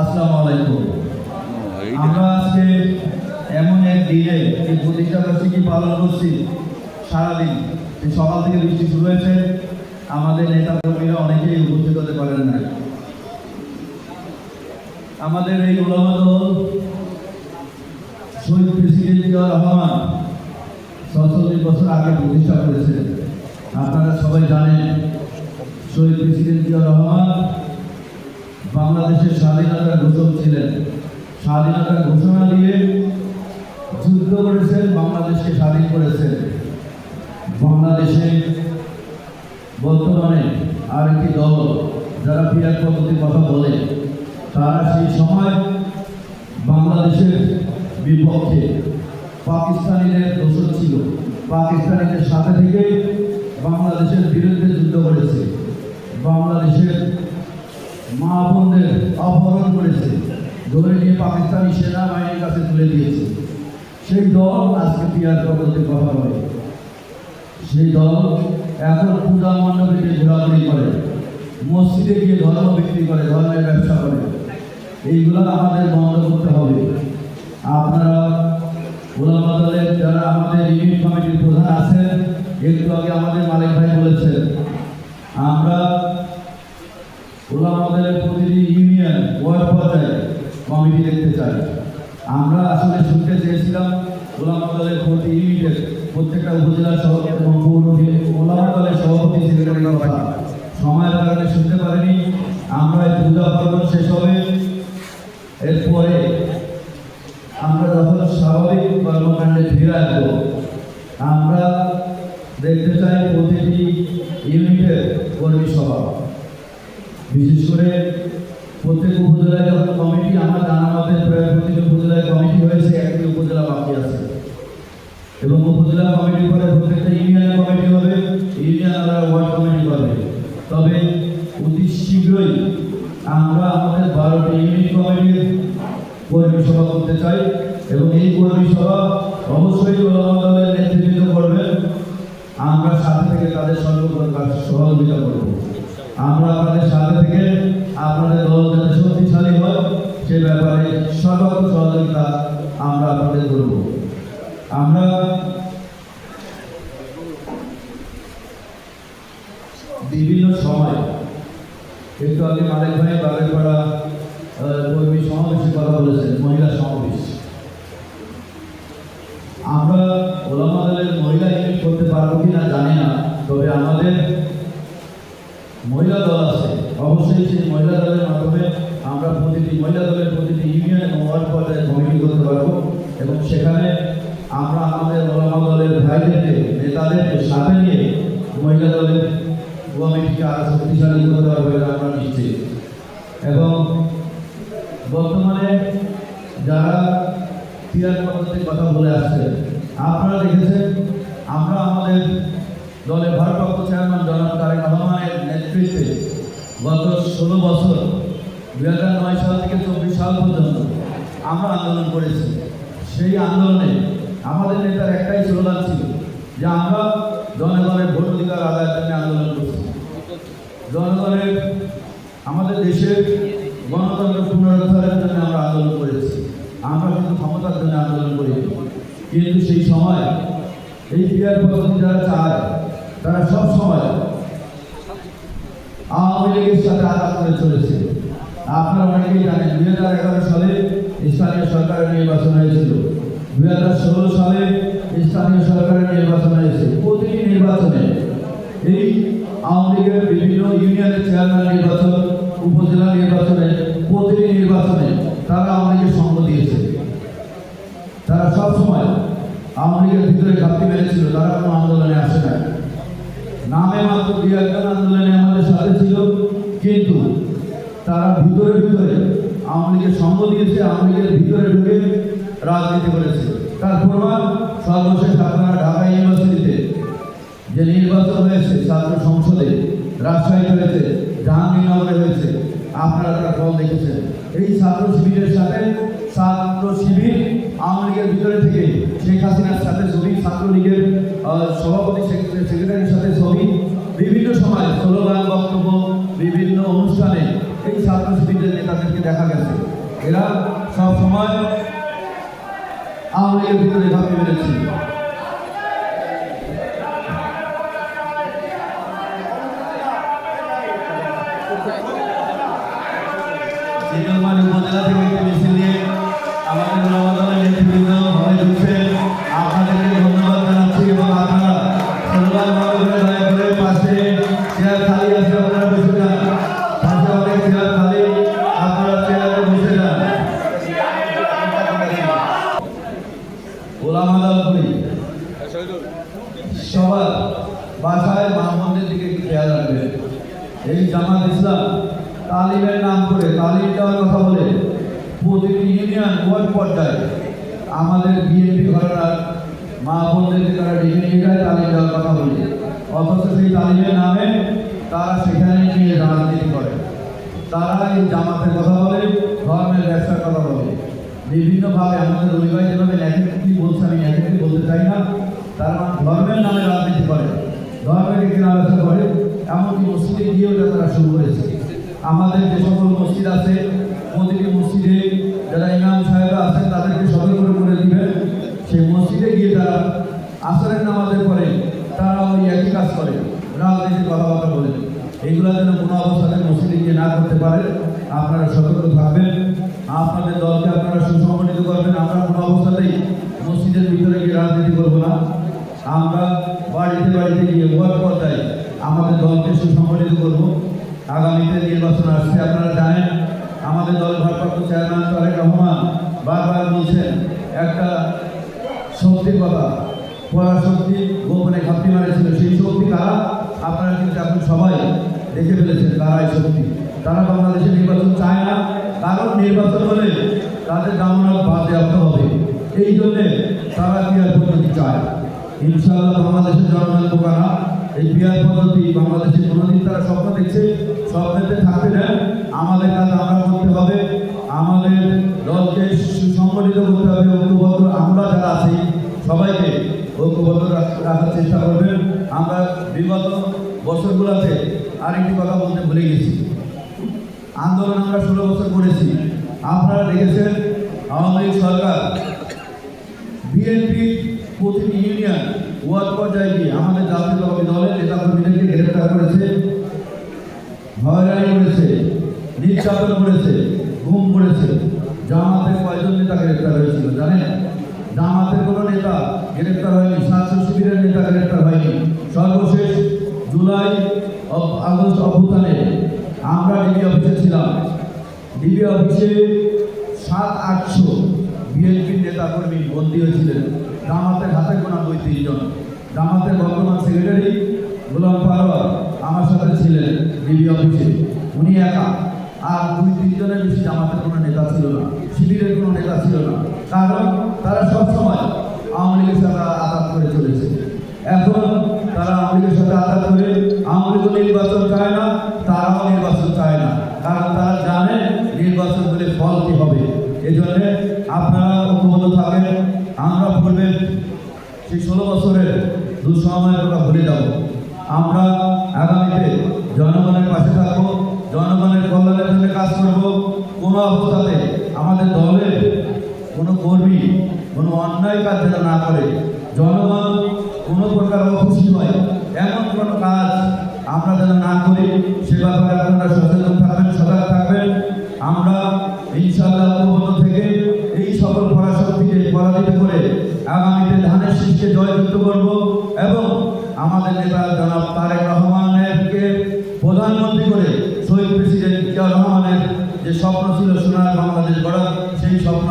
আসসালামু আলাইকুম। আমরা আজকে এমন এক দিনে এই প্রতিষ্ঠা পালন করছি, সারাদিন এই সকাল থেকে বৃষ্টি শুরু হয়েছে, আমাদের নেতা কর্মীরা অনেকেই উপস্থিত হতে পারেন না আমাদের এই ওলামা শহীদ প্রেসিডেন্ট রহমান সতেরো বছর আগে প্রতিষ্ঠা করেছিলেন আপনারা সবাই জানেন, শহীদ প্রেসিডেন্ট রহমান বাংলাদেশের স্বাধীনতার ঘোষক ছিলেন। স্বাধীনতার ঘোষণা দিয়ে যুদ্ধ করেছেন, বাংলাদেশকে স্বাধীন করেছেন। বাংলাদেশে বর্তমানে আর একটি দল, যারা পিয়ার পদ্ধতির কথা বলে, তারা সেই সময় বাংলাদেশের বিপক্ষে পাকিস্তানিদের দোষর ছিল। পাকিস্তানিদের সাথে থেকে বাংলাদেশের বিরুদ্ধে যুদ্ধ করেছে। বাংলাদেশের মা বোনদের অপহরণ করেছে। ধরে নিয়ে পাকিস্তানি সেনাবাহিনীর কাছে তুলে দিয়েছে। সেই দল আজকে পিয়ার পদ্ধতির কথা বলে সেই দল এখন পূজা মণ্ডপে গিয়ে ঘোরাঘুরি করে। মসজিদে গিয়ে ধর্ম বিক্রি করে, ধর্মের ব্যবসা করে। এইগুলো আমাদের বন্ধ করতে হবে। আপনারা ওলামা দলের যারা আমাদের ইউনিট কমিটির প্রধান আছেন, একটু আগে আমাদের মালিক ভাই বলেছেন, আমরা ওলামা দলের প্রতিটি ইউনিয়ন ওয়ার্ড পর্যায়ে কমিটি দেখতে চাই আমরা আসলে শুনতে চেয়েছিলাম ওলামা দলের প্রতি ইউনিটের প্রত্যেকটা উপজেলা সভাপতি এবং ওলামা দলের সভাপতি সেক্রেটারির কথা সময়ের কারণে শুনতে পারিনি। আমরা এই পূজা পার্বণ শেষ হবে। এরপরে আমরা যখন স্বাভাবিক কর্মকাণ্ডে ফিরে আসব, আমরা দেখতে চাই প্রতিটি ইউনিটের কর্মী সভা। বিশেষ করে প্রত্যেক উপজেলায় যখন কমিটি, আমার জানা মতে প্রায় প্রতিটি উপজেলায় কমিটি হয়েছে একটি উপজেলা বাকি আছে। এবং উপজেলা কমিটি করে প্রত্যেকটা ইউনিয়ন কমিটি হবে, ইউনিয়ন আমরা ওয়ার্ড কমিটি করবে তবে অতি শীঘ্রই আমরা আমাদের বারোটি ইউনিট কমিটির কর্মী সভা করতে চাই এবং এই কর্মী সভা অবশ্যই ওলামা দলের নেতৃত্ব করবেন। আমরা সাথে থেকে তাদের সর্বপ্রকার সহযোগিতা করব। আমরা আপনাদের সাথে থেকে আপনাদের দল যাতে শক্তিশালী হয়, সে ব্যাপারে সর্বাত্ম সহযোগিতা আমরা আপনাদের করব। আমরা বিভিন্ন সময় একটু আগে মালিক ভাই বাগেরপাড়া কর্মী সমাবেশের কথা বলেছেন, মহিলা সমাবেশ। আমরা ওলামা দলের মহিলা ইউনিট করতে পারব কিনা জানি না, তবে আমাদের মহিলা দল আছে। অবশ্যই সেই মহিলা দলের মাধ্যমে আমরা প্রতিটি মহিলা দলের প্রতিটি ইউনিয়ন ওয়ার্ড পর্যায়ে কমিটি করতে পারব এবং সেখানে আমরা আমাদের ওলামা দলের ভাইদেরকে, নেতাদেরকে সাথে নিয়ে মহিলা দলের কমিটিকে আরও শক্তিশালী করতে পারব আমরা নিশ্চিত। এবং বর্তমানে যারা ক্রীড়া পদ্ধতির কথা বলে আসছে, আপনারা দেখেছেন, আমরা আমাদের দলের ভারপ্রাপ্ত চেয়ারম্যান জনাব তারেক রহমানের নেতৃত্বে গত ষোলো বছর হাজার নয় সাল থেকে চব্বিশ সাল পর্যন্ত আমরা আন্দোলন করেছি। সেই আন্দোলনে আমাদের নেতার একটাই স্লোগান ছিল যে আমরা জনগণের ভোট অধিকার আদায়ের জন্য আন্দোলন করছি। জনগণের, আমাদের দেশের গণতন্ত্র পুনরুদ্ধারের জন্য আমরা আন্দোলন করেছি। আমরা কিন্তু ক্ষমতার জন্য আন্দোলন করিনি। কিন্তু সেই সময় এই পিয়ার পদ্ধতি যারা চায় তারা সব সময় আওয়ামী লীগের সাথে আঘাত করে চলেছে। আপনারা অনেকেই জানেন, দুই হাজার এগারো সালে স্থানীয় সরকারের নির্বাচন হয়েছিল। দুই হাজার ষোলো সালে স্থানীয় সরকারের নির্বাচন হয়েছে। প্রতিটি নির্বাচনে এই আওয়ামী লীগের বিভিন্ন ইউনিয়নের চেয়ারম্যান নির্বাচন, উপজেলা নির্বাচনে প্রতিটি নির্বাচনে তারা লীগের সঙ্গ দিয়েছে। তারা সবসময় আওয়ামী লীগের ভিতরে ঘাপটি মেরেছিল। তারা কোনো আন্দোলনে আসে না নামে আন্দোলনে আমাদের সাথে ছিল, কিন্তু তারা ভিতরে ভিতরে আওয়ামী লীগের সঙ্গ দিয়েছে, আওয়ামী লীগের ভিতরে ঢুকে রাজনীতি করেছে। তার প্রমাণ সর্বশেষ ঢাকা ইউনিভার্সিটিতে যে নির্বাচন হয়েছে, ছাত্র সংসদে রাজশাহীতে হয়েছে জাহাঙ্গীরনগরে হয়েছে, আপনারা ফল দেখেছেন। এই ছাত্র শিবিরের সাথে, ছাত্র শিবির আওয়ামী লীগের ভিতরে থেকে শেখ হাসিনার সাথে ছবি, ছাত্রলীগের সভাপতি, সেক্রেটারি- সেক্রেটারির সাথে ছবি স্লোগান বক্তব্য বিভিন্ন অনুষ্ঠানে এই ছাত্র শিবিরের নেতাদেরকে দেখা গেছে। এরা সব সময় আওয়ামী লীগের ভিতরে মেরেছে। চিতলমারি উপজেলা থেকে একটি মিছিল নিয়ে আমাদের গোলাম আদালপুরি সবার বাসায় মাহমুদের দিকে খেয়াল রাখবেন এই জামাত ইসলাম তালিমের নাম করে তালিম দেওয়ার কথা বলে প্রতিটি ইউনিয়ন ওয়ার্ড পর্যায়ে আমাদের বিএনপি ঘটনার মা বোনদেরকে তারা ডেকে নিয়ে যায় তালিম দেওয়ার কথা বলে। অথচ সেই তালিমের নামে তারা সেখানে গিয়ে রাজনীতি করে তারা এই জামাতের কথা বলে ধর্মের ব্যবসার কথা বলে। বিভিন্নভাবে আমাদের রবিবার যেভাবে লেখেন বলছে, আমি লেখেন বলতে চাই না। তারা ধর্মের নামে রাজনীতি করে, ধর্মের একটি আলোচনা করে, এমনকি মসজিদে গিয়েও তারা শুরু করেছে। আমাদের যে সকল মসজিদ আছে, প্রতিটি মসজিদে যারা ইমাম সাহেবরা আছেন, তাদেরকে সতর্ক করে দিবেন। সেই মসজিদে গিয়ে তারা আসরের নামাজের পরে তারা ওই একই কাজ করে, রাজনীতির কথাবার্তা বলে। এইগুলো যেন কোনো অবস্থাতে মসজিদে গিয়ে না করতে পারে আপনারা সতর্ক থাকবেন। আপনাদের দলকে আপনারা সুসংগঠিত করবেন। আমরা কোনো অবস্থাতেই মসজিদের ভিতরে গিয়ে রাজনীতি করব না। আমরা বাড়িতে বাড়িতে গিয়ে ওয়ার্ড পর্যায়ে আমাদের দলকে সুসংগঠিত করব। আগামীতে নির্বাচন আসছে। আপনারা জানেন, আমাদের দল ভারপ্রাপ্ত চেয়ারম্যান তারেক রহমান বারবার বলছেন, একটা শক্তির কথা পরাশক্তি গোপনে ঘাপটি মারেছিল। সেই শক্তি কারা? আপনারা কিন্তু এখন সবাই দেখে ফেলেছেন কারা এই শক্তি। তারা বাংলাদেশে নির্বাচন চায় না কারণ নির্বাচন হলে তাদের বাদ দেওয়া হবে। এই জন্যে তারা ক্রিয়ার পদ্ধতি চায়। ইনশাআল্লাহ বাংলাদেশের জনগণ বোকা না এই বিয়ার পদ্ধতি বাংলাদেশে কোনোদিন তারা স্বপ্ন দেখছে, স্বপ্নেতে থাকতে দেন আমাদের কাজ আমরা করতে হবে, আমাদের দলকে সুসংগঠিত করতে হবে। ঐক্যবদ্ধ আমরা যারা আছি, সবাইকে ঐক্যবদ্ধ রাখ- রাখার চেষ্টা করবেন। আমরা বিগত বছরগুলোতে আরেকটি কথা বলতে ভুলে গেছি। আন্দোলন আমরা ষোলো বছর করেছি। আপনারা দেখেছেন আওয়ামী লীগ সরকার, বিএনপি প্রতিটি ইউনিয়ন ওয়ার্ড পর্যায়ে গিয়ে আমাদের জাতীয়তাবাদী দলের নেতাকর্মীদেরকে গ্রেফতার করেছে, হয়রানি করেছে, নির্যাতন করেছে, গুম করেছে। জামাতের কয়জন নেতা গ্রেফতার হয়েছিল জানেন? জামাতের কোনো নেতা গ্রেফতার হয়নি ছাত্র শিবিরের নেতা গ্রেফতার হয়নি। সর্বশেষ জুলাই আগস্ট অভ্যুত্থানে আমরা ডিবি অফিসে ছিলাম। ডিবি অফিসে সাত, আটশো বিএনপির নেতাকর্মী বন্দী হয়েছিলেন। জামাতের হাতে গোনা দুই তিনজন জামাতের বর্তমান সেক্রেটারি গোলাম পারোয়ার আমার সাথে ছিলেন ডিবি অফিসে। উনি একা। আর দুই তিনজনের বেশি জামাতের কোনো নেতা ছিল না। শিবিরের কোনো নেতা ছিল না। কারণ তারা সবসময় আওয়ামী লীগের সাথে আঘাত করে চলেছে। এখন তারা আওয়ামী লীগের সাথে আঘাত করে আওয়ামী লীগ নির্বাচন চায় না। তারাও নির্বাচন চায় না। কারণ তারা জানে নির্বাচন হলে ফল কি হবে। এই জন্যে আপনারা ঐক্যবদ্ধ থাকেন। আমরা পূর্বের সেই ষোলো বছরের দুঃসময়ের কথা ভুলে যাব। আমরা আগামীতে জনগণের পাশে থাকব, জনগণের কল্যাণের জন্য কাজ করব। কোনো অবস্থাতে আমাদের দলের কোনো কর্মী, কোনো অন্যায় কাজ যেন না করে। জনগণ কোনো প্রকার অখুশি হয় এমন কোনো কাজ আমরা যেন না করি, সে ব্যাপারে আপনারা সচেতন থাকবেন, সজাগ থাকবেন। আমরা ইনশাআল্লাহ থেকে এই সকল পরাশক্তিকে পরাজিত করে আগামীতে ধানের শীষকে জয়যুক্ত করব এবং আমাদের নেতা জনাব তারেক রহমানেরকে প্রধানমন্ত্রী করে শহীদ প্রেসিডেন্ট জিয়া রহমানের যে স্বপ্ন ছিল সোনার বাংলাদেশ গড়া সেই স্বপ্ন